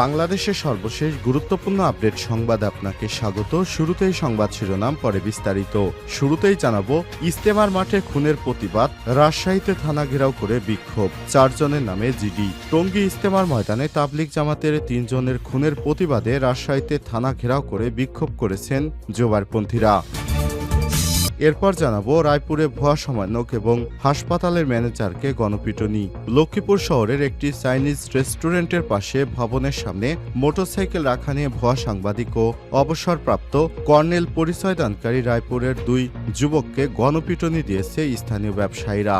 বাংলাদেশের সর্বশেষ গুরুত্বপূর্ণ আপডেট সংবাদ আপনাকে স্বাগত। শুরুতেই সংবাদ শিরোনাম, পরে বিস্তারিত। শুরুতেই জানাব ইস্তেমার মাঠে খুনের প্রতিবাদ, রাজশাহীতে থানা ঘেরাও করে বিক্ষোভ। চারজনের নামে জিডি। টঙ্গী ইস্তেমার ময়দানে তাবলিক জামাতের তিনজনের খুনের প্রতিবাদে রাজশাহীতে থানা ঘেরাও করে বিক্ষোভ করেছেন জোবারপন্থীরা। এরপর জানাব রায়পুরে ভুয়া সমন্বয়ক এবং হাসপাতালের ম্যানেজারকে গণপিটুনি। লক্ষ্মীপুর শহরের একটি চাইনিজ রেস্টুরেন্টের পাশে ভবনের সামনে মোটরসাইকেল রাখা নিয়ে ভুয়া সাংবাদিক ও অবসরপ্রাপ্ত কর্নেল পরিচয়দানকারী রায়পুরের দুই যুবককে গণপিটুনি দিয়েছে স্থানীয় ব্যবসায়ীরা।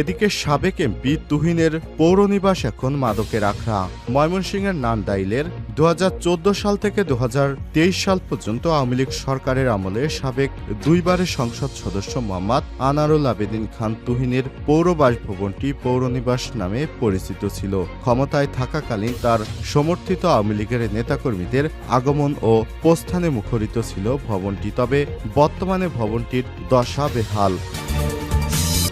এদিকে সাবেক এমপি তুহিনের পৌরনিবাস এখন মাদকের আখড়া। ময়মনসিংহের নান্দাইলের দু হাজার চোদ্দ সাল থেকে দুহাজার তেইশ সাল পর্যন্ত আওয়ামী লীগ সরকারের আমলে সাবেক দুইবারের সংসদ সদস্য মোহাম্মদ আনারুল আবেদিন খান তুহিনের পৌর বাসভবনটি পৌরনিবাস নামে পরিচিত ছিল। ক্ষমতায় থাকাকালীন তার সমর্থিত আওয়ামী লীগের নেতাকর্মীদের আগমন ও প্রস্থানে মুখরিত ছিল ভবনটি। তবে বর্তমানে ভবনটির দশা বেহাল।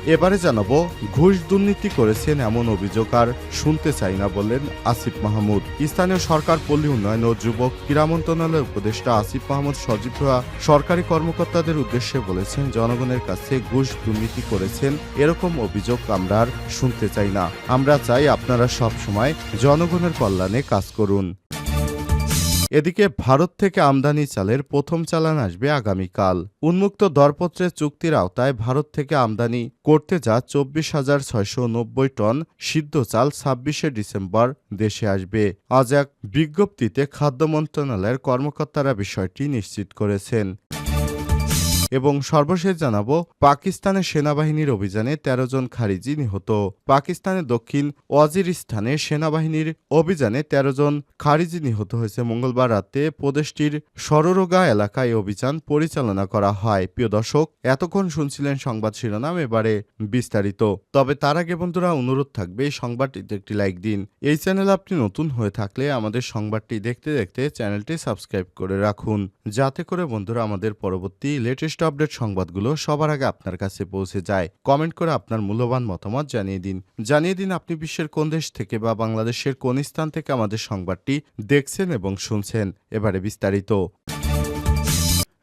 এবারে জানাব, ঘুষ দুর্নীতি করেছেন এমন অভিযোগ আর শুনতে চাই না বললেন আসিফ মাহমুদ। স্থানীয় সরকার, পল্লী উন্নয়ন ও যুবক ক্রীড়া মন্ত্রণালয়ের উপদেষ্টা আসিফ মাহমুদ সজীব সরকারি কর্মকর্তাদের উদ্দেশ্যে বলেছেন, জনগণের কাছে ঘুষ দুর্নীতি করেছেন, এরকম অভিযোগ আমরা আর শুনতে চাই না। আমরা চাই আপনারা সব সময় জনগণের কল্যাণে কাজ করুন। এদিকে ভারত থেকে আমদানি চালের প্রথম চালান আসবে আগামীকাল। উন্মুক্ত দরপত্রের চুক্তির আওতায় ভারত থেকে আমদানি করতে যা চব্বিশ হাজার ছয়শো নব্বই টন সিদ্ধ চাল ছাব্বিশে ডিসেম্বর দেশে আসবে। আজ এক বিজ্ঞপ্তিতে খাদ্য মন্ত্রণালয়ের কর্মকর্তারা বিষয়টি নিশ্চিত করেছেন। এবং সর্বশেষ জানাব পাকিস্তানের সেনাবাহিনীর অভিযানে ১৩ জন খারিজি নিহত। পাকিস্তানের দক্ষিণ ওয়াজিরিস্তানে সেনাবাহিনীর অভিযানে ১৩ জন খারিজি নিহত হয়েছে মঙ্গলবার রাতে। প্রদেশটির সররোগা এলাকায় অভিযান পরিচালনা করা হয়। প্রিয় দর্শক, এতক্ষণ শুনছিলেন সংবাদ শিরোনাম, এবারে বিস্তারিত। তবে তার আগে বন্ধুরা, অনুরোধ থাকবে, এই সংবাদটিতে একটি লাইক দিন। এই চ্যানেল আপনি নতুন হয়ে থাকলে আমাদের সংবাদটি দেখতে দেখতে চ্যানেলটি সাবস্ক্রাইব করে রাখুন। যাতে করে বন্ধুরা আমাদের পরবর্তী লেটেস্ট আপডেট সংবাদগুলো সবার আগে আপনার কাছে পৌঁছে যায়। কমেন্ট করে আপনার মূল্যবান মতামত জানিয়ে দিন। জানিয়ে দিন আপনি বিশ্বের কোন দেশ থেকে বা বাংলাদেশের কোন স্থান থেকে আমাদের সংবাদটি দেখছেন এবং শুনছেন। এবারে বিস্তারিত।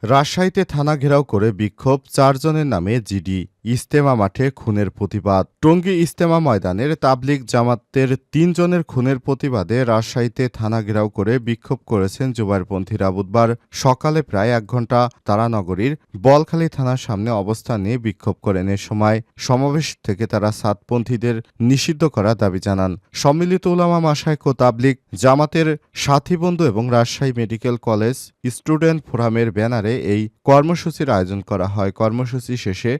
রাজশাহীতে থানা ঘেরাও করে বিক্ষোভ, চারজনের নামে জিডি। ইস্তেমা মাঠে খুনের প্রতিবাদ। টঙ্গী ইস্তেমা ময়দানের তাবলিগ জামাতের তিনজনের খুনের প্রতিবাদে রাজশাহীতে থানা ঘেরাও করে বিক্ষোভ করেছেন জুবাইরপন্থীরা। বুধবার সকালে প্রায় এক ঘণ্টা তারানগরীর বলখালী থানার সামনে অবস্থান নিয়ে বিক্ষোভ করেন। এ সময় সমাবেশ থেকে তারা সাতপন্থীদের নিষিদ্ধ করার দাবি জানান। সম্মিলিত উলামা মাসায়ক ও তাবলিগ জামাতের সাথী বন্ধু এবং রাজশাহী মেডিকেল কলেজ স্টুডেন্ট ফোরামের ব্যানারে এই কর্মসূচির আয়োজন করা হয়। কর্মসূচি শেষে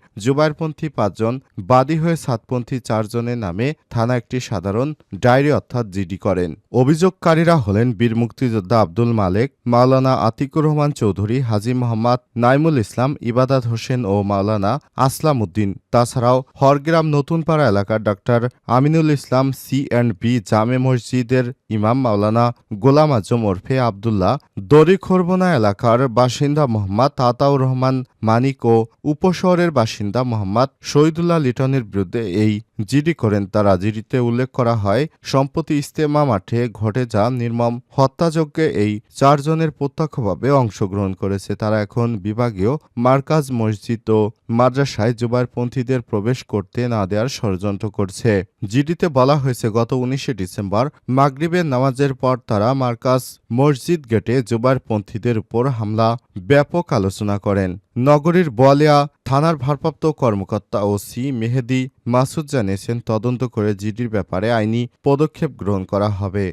জুবাইরপন্থী পাঁচজন, বাদী হয়ে সাতপন্থী চারজনের নামে থানা একটি সাধারণ ডায়েরি অর্থাৎ জিডি করেন। অভিযোগকারীরা হলেন বীর মুক্তিযোদ্ধা আব্দুল মালেক, মাওলানা আতিকুর রহমান চৌধুরী, হাজি মোহাম্মদ নাইমুল ইসলাম, ইবাদাত হোসেন ও মাওলানা আসলাম উদ্দিন তাছাড়াও হরগ্রাম নতুনপাড়া এলাকার doctor Aminul Islam, C and B জামে মসজিদের ইমাম মাওলানা গোলাম আজম ওরফে আবদুল্লাহ দরিখরবনা এলাকার বাসিন্দা মোহাম্মদ তাতাউর রহমান মানিক ও উপশহরের বাসিন্দা মোহাম্মদ শহীদুল্লাহ লিটনের বিরুদ্ধে এই জিডি করেন তারা জিডিতে উল্লেখ করা হয়, সম্প্রতি ইস্তেমা মাঠে ঘটে যা নির্মম হত্যাযজ্ঞে এই চারজনের প্রত্যক্ষভাবে অংশগ্রহণ করেছে। তারা এখন বিভাগীয় মার্কাজ মসজিদ ও মাদ্রাসায় জুবাইরপন্থীদের প্রবেশ করতে না দেওয়ার ষড়যন্ত্র করছে। জিডিতে বলা হয়েছে, গত উনিশে ডিসেম্বর মাগরিবের নামাজের পর তারা মার্কাজ মসজিদ গেটে জুবাইরপন্থীদের উপর হামলা ব্যাপক আলোচনা করেন। নগরীর বোয়ালিয়া থানার ভারপ্রাপ্ত কর্মকর্তা ও সি মেহেদি মাসুদ জানিয়েছেন তদন্ত করে জিডির ব্যাপারে আইনি পদক্ষেপ গ্রহণ করা হবে।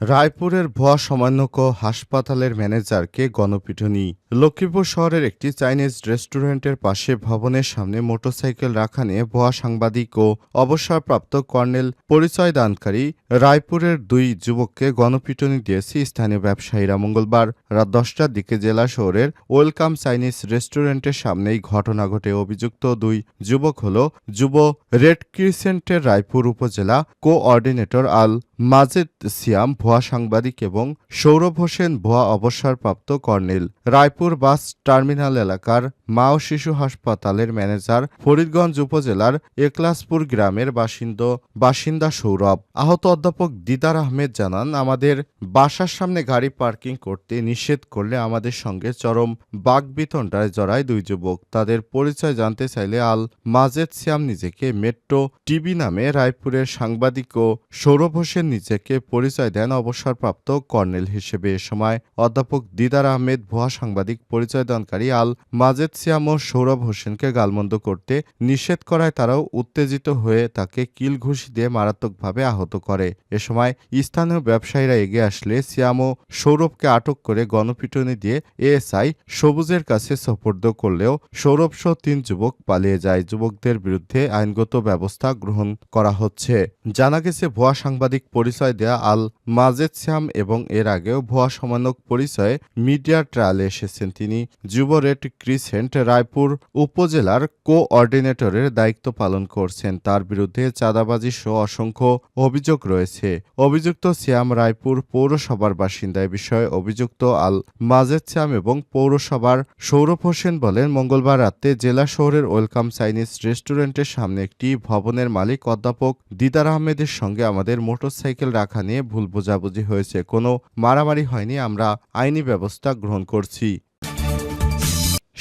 রায়পুরের ভুয়া সমন্বয়ক ও হাসপাতালের ম্যানেজারকে গণপিটুনি। লক্ষ্মীপুর শহরের একটি চাইনিজ রেস্টুরেন্টের পাশে ভবনের সামনে মোটরসাইকেল রাখা নিয়ে ভুয়া সাংবাদিক ও অবসরপ্রাপ্ত কর্নেল পরিচয় দানকারী রায়পুরের দুই যুবককে গণপিটুনি দিয়েছে স্থানীয় ব্যবসায়ীরা। মঙ্গলবার রাত দশটার দিকে জেলা শহরের ওয়েলকাম চাইনিজ রেস্টুরেন্টের সামনেই ঘটনা ঘটে। অভিযুক্ত দুই যুবক হল যুব রেড ক্রিসেন্টের রায়পুর উপজেলা কোঅর্ডিনেটর আল মাজেদ সিয়াম, ভুয়া সাংবাদিক এবং সৌরভ হোসেন, ভুয়া অবসরপ্রাপ্ত কর্নেল। রায়পুর বাস টার্মিনাল এলাকার মা ও শিশু হাসপাতালের ম্যানেজার ফরিদগঞ্জ উপজেলার একলাসপুর গ্রামের বাসিন্দ, বাসিন্দা সৌরভ। আহত অধ্যাপক দিদার আহমেদ জানান, আমাদের বাসার সামনে গাড়ি পার্কিং করতে নিষেধ করলে আমাদের সঙ্গে চরম বাগবিতণ্ডায় জড়ায় দুই যুবক। তাদের পরিচয় জানতে চাইলে আল মাজেদ সিয়াম নিজেকে মেট্রো টিভি নামে রায়পুরের সাংবাদিক ও সৌরভ হোসেন নিজেকে পরিচয় দেন অবসরপ্রাপ্ত কর্নেল হিসেবে। এ সময় অধ্যাপক দিদার আহমেদ, ভুয়া সাংবাদিক, পরিচয়দানকারী আল মাজেদ সিয়াম ও সৌরভ হোসেনকে গালমন্দ করতে নিষেধ করায় তারাও উত্তেজিত হয়ে তাকে কিল ঘুষি দিয়ে মারাত্মকভাবে আহত করে। এ সময় স্থানীয় ব্যবসায়ীরা এগিয়ে আসলে সিয়াম ও সৌরভকে আটক করে গণপিটুনি দিয়ে এএসআই সবুজের কাছে সোপর্দ করলেও সৌরভ সহ তিন যুবক পালিয়ে যায়। যুবকদের বিরুদ্ধে আইনগত ব্যবস্থা গ্রহণ করা হচ্ছে। জানা গেছে, ভুয়া সাংবাদিক পরিচয় দেয়া আল মাজেদ শ্যাম এবং এর আগেও ভুয়া সমানক পরিচয়ে মিডিয়া ট্রায়ালে এসেছেন তিনি। যুব রেড ক্রিসেন্ট রায়পুর উপজেলার কোঅর্ডিনেটরের দায়িত্ব পালন করছেন। তার বিরুদ্ধে চাঁদাবাজি সহ অসংখ্য অভিযোগ রয়েছে। অভিযুক্ত শ্যাম রায়পুর পৌরসভার বাসিন্দা। বিষয়ে অভিযুক্ত আল মাজেদ শ্যাম এবং পৌরসভার সৌরভ হোসেন বলেন, মঙ্গলবার রাতে জেলা শহরের ওয়েলকাম চাইনিজ রেস্টুরেন্টের সামনে একটি ভবনের মালিক অধ্যাপক দিদার আহমেদের সঙ্গে আমাদের মোটরসাইকেল রাখা নিয়ে ভুল বোঝাবুঝি হয়েছে। কোনো মারামারি হয়নি আমরা আইনি ব্যবস্থা গ্রহণ করছি।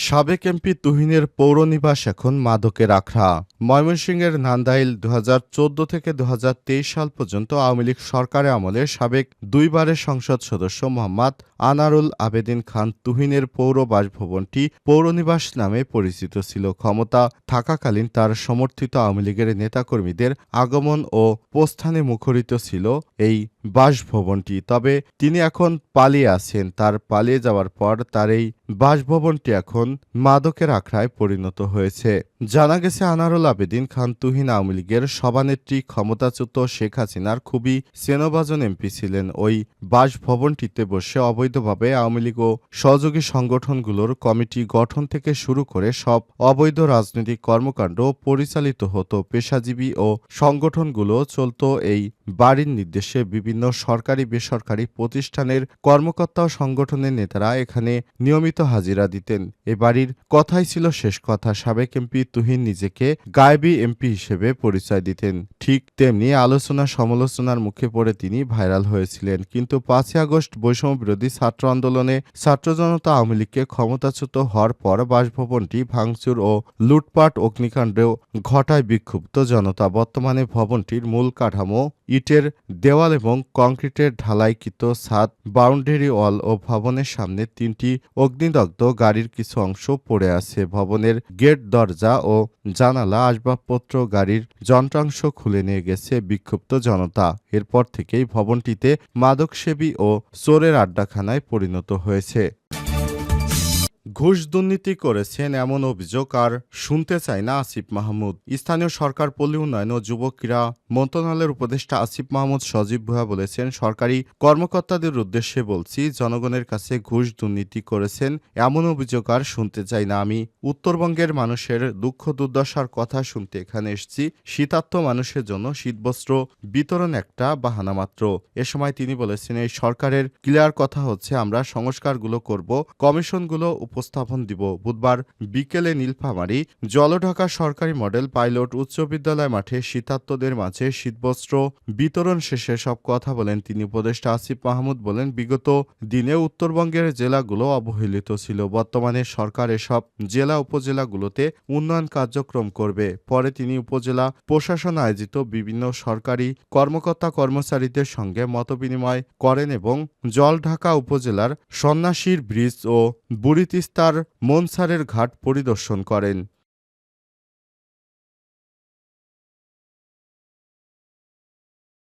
সাবেক এমপি তুহিনের পৌরনিবাস এখন মাদকের আখড়া। ময়মনসিংহের নান্দাইল দু হাজার চোদ্দ থেকে দুহাজার তেইশ সাল পর্যন্ত আওয়ামী লীগ সরকারের আমলে সাবেক দুইবারের সংসদ সদস্য মোহাম্মদ আনারুল আবেদিন খান তুহিনের পৌর বাসভবনটি পৌরনিবাস নামে পরিচিত ছিল। ক্ষমতা থাকাকালীন তার সমর্থিত আওয়ামী লীগের নেতাকর্মীদের আগমন ও প্রস্থানে মুখরিত ছিল এই বাসভবনটি। তবে তিনি এখন পালিয়ে আছেন। তার পালিয়ে যাওয়ার পর তার এই বাসভবনটি এখন মাদকের আখড়ায় পরিণত হয়েছে। জানা গেছে, আনারুল আবেদিন খান তুহিন আওয়ামী লীগের সভানেত্রী, ক্ষমতাচ্যুত শেখ হাসিনার খুবই সেনবাজন এমপি ছিলেন। ওই বাসভবনটিতে বসে অবৈধভাবে আওয়ামী লীগ ও সহযোগী সংগঠনগুলোর কমিটি গঠন থেকে শুরু করে সব অবৈধ রাজনৈতিক কর্মকাণ্ড পরিচালিত হতো। পেশাজীবী ও সংগঠনগুলো চলত এই বাড়ির নির্দেশে। বিভিন্ন সরকারি বেসরকারি প্রতিষ্ঠানের কর্মকর্তা ও সংগঠনের নেতারা এখানে নিয়মিত হাজিরা দিতেন। এ বাড়ির কথাই ছিল শেষ কথা। সাবেক এমপি তুহিন নিজেকে গায়েবী এমপি হিসেবে পরিচয় দিতেন। ঠিক তেমনি আলোচনা সমালোচনার মুখে পড়ে তিনি ভাইরাল হয়েছিলেন। কিন্তু পাঁচই আগস্ট বৈষম্য বিরোধী ছাত্র আন্দোলনে ছাত্র জনতা আওয়ামী লীগকে ক্ষমতাচ্যুত হওয়ার পর বাসভবনটি ভাঙচুর ও লুটপাট অগ্নিকাণ্ডেও ঘটায় বিক্ষুব্ধ জনতা। বর্তমানে ভবনটির মূল কাঠামো ইটের দেওয়াল এবং কংক্রিটের ঢালাইকৃত ছাদ, বাউন্ডারি ওয়াল ও ভবনের সামনে তিনটি অগ্নিদগ্ধ গাড়ির কিছু অংশ পড়ে আছে। ভবনের গেট, দরজা ও জানালা, আসবাবপত্র, গাড়ির যন্ত্রাংশ খুলে নিয়ে গেছে বিক্ষুব্ধ জনতা। এরপর থেকেই ভবনটিতে মাদকসেবী ও চোরের আড্ডাখানায় পরিণত হয়েছে। ঘুষ দুর্নীতি করেছেন এমন অভিযোগ আর শুনতে চায় না আসিফ মাহমুদ। স্থানীয় সরকার পল্লী উন্নয়ন ও যুব ক্রীড়া মন্ত্রণালয়ের উপদেষ্টা আসিফ মাহমুদ সজীব ভুয়া বলেছেন, সরকারি কর্মকর্তাদের উদ্দেশ্যে বলছি, জনগণের কাছে ঘুষ দুর্নীতি করেছেন এমন অভিযোগ আর শুনতে চাই না। আমি উত্তরবঙ্গের মানুষের দুঃখ দুর্দশার কথা শুনতে এখানে এসেছি। শীতার্থ মানুষের জন্য শীতবস্ত্র বিতরণ একটা বাহানা মাত্র। এ সময় তিনি বলেছেন, এই সরকারের ক্লিয়ার কথা হচ্ছে, আমরা সংস্কারগুলো করব, কমিশনগুলো উপস্থাপন দিব। বুধবার বিকেলে নীলফামারী জলঢাকা সরকারি মডেল পাইলট উচ্চ বিদ্যালয় মাঠে শীতার্তদের মাঝে শীতবস্ত্র বিতরণ শেষে সব কথা বলেন তিনি। উপদেষ্টা আসিফ মাহমুদ বলেন, বিগত দিনে উত্তরবঙ্গের জেলাগুলো অবহেলিত ছিল। বর্তমানে সরকার এসব জেলা উপজেলাগুলোতে উন্নয়ন কার্যক্রম করবে। পরে তিনি উপজেলা প্রশাসন আয়োজিত বিভিন্ন সরকারি কর্মকর্তা কর্মচারীদের সঙ্গে মতবিনিময় করেন এবং জলঢাকা উপজেলার সন্ন্যাসীর ব্রিজ ও বুড়িতিস্তার মনসারের ঘাট পরিদর্শন করেন।